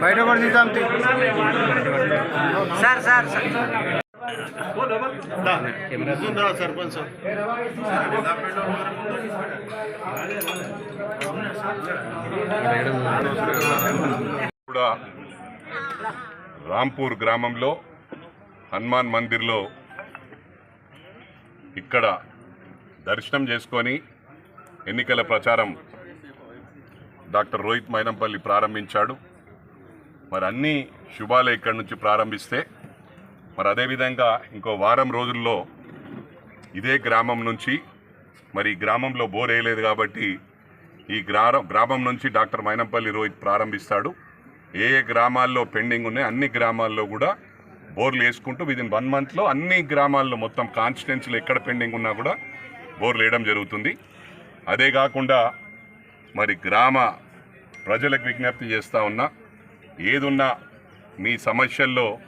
బయట కూడా sir sir sir sarpanch కూడా రాంపూర్ గ్రామంలో హనుమాన్ మందిర్లో ఇక్కడ దర్శనం చేసుకొని ఎన్నికల ప్రచారం డాక్టర్ రోహిత్ మైనంపల్లి ప్రారంభించాడు. మరి అన్ని శుభాలు ఇక్కడి నుంచి ప్రారంభిస్తే మరి అదేవిధంగా ఇంకో వారం రోజుల్లో ఇదే గ్రామం నుంచి మరి ఈ గ్రామంలో బోర్ వేయలేదు కాబట్టి ఈ గ్రా గ్రామం నుంచి డాక్టర్ మైనంపల్లి రోహిత్ ప్రారంభిస్తాడు. ఏ ఏ గ్రామాల్లో పెండింగ్ ఉన్నాయి అన్ని గ్రామాల్లో కూడా బోర్లు వేసుకుంటూ విదిన్ వన్ మంత్లో అన్ని గ్రామాల్లో మొత్తం కాన్స్టిట్యున్సీలు ఎక్కడ పెండింగ్ ఉన్నా కూడా బోర్లు వేయడం జరుగుతుంది. అదే కాకుండా మరి గ్రామ ప్రజలకు విజ్ఞప్తి చేస్తూ ఉన్నా ఏదున్నా మీ సమస్యల్లో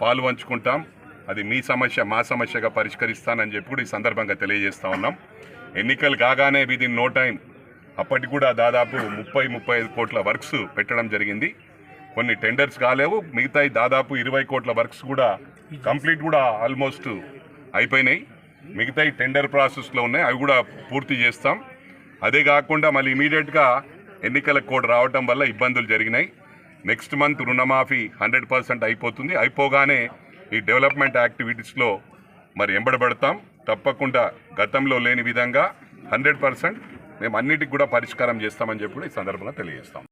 పాలు పంచుకుంటాం. అది మీ సమస్య మా సమస్యగా పరిష్కరిస్తానని చెప్పి కూడా ఈ సందర్భంగా తెలియజేస్తూ ఉన్నాం. ఎన్నికలు కాగానే విదిన్ నో టైం అప్పటికి కూడా దాదాపు ముప్పై ముప్పై ఐదు కోట్ల వర్క్స్ పెట్టడం జరిగింది. కొన్ని టెండర్స్ కాలేవు మిగతాయి దాదాపు ఇరవై కోట్ల వర్క్స్ కూడా కంప్లీట్ కూడా ఆల్మోస్ట్ అయిపోయినాయి. మిగతా టెండర్ ప్రాసెస్లో ఉన్నాయి అవి కూడా పూర్తి చేస్తాం. అదే కాకుండా మళ్ళీ ఇమీడియట్గా ఎన్నికల కోడ్ రావటం వల్ల ఇబ్బందులు జరిగినాయి. నెక్స్ట్ మంత్ రుణమాఫీ హండ్రెడ్ పర్సెంట్ అయిపోతుంది. అయిపోగానే ఈ డెవలప్మెంట్ యాక్టివిటీస్లో మరి ఎంబడబడతాం. తప్పకుండా గతంలో లేని విధంగా హండ్రెడ్ పర్సెంట్ మేము అన్నిటికి కూడా పరిష్కారం చేస్తామని చెప్పి ఈ సందర్భంగా తెలియజేస్తాం.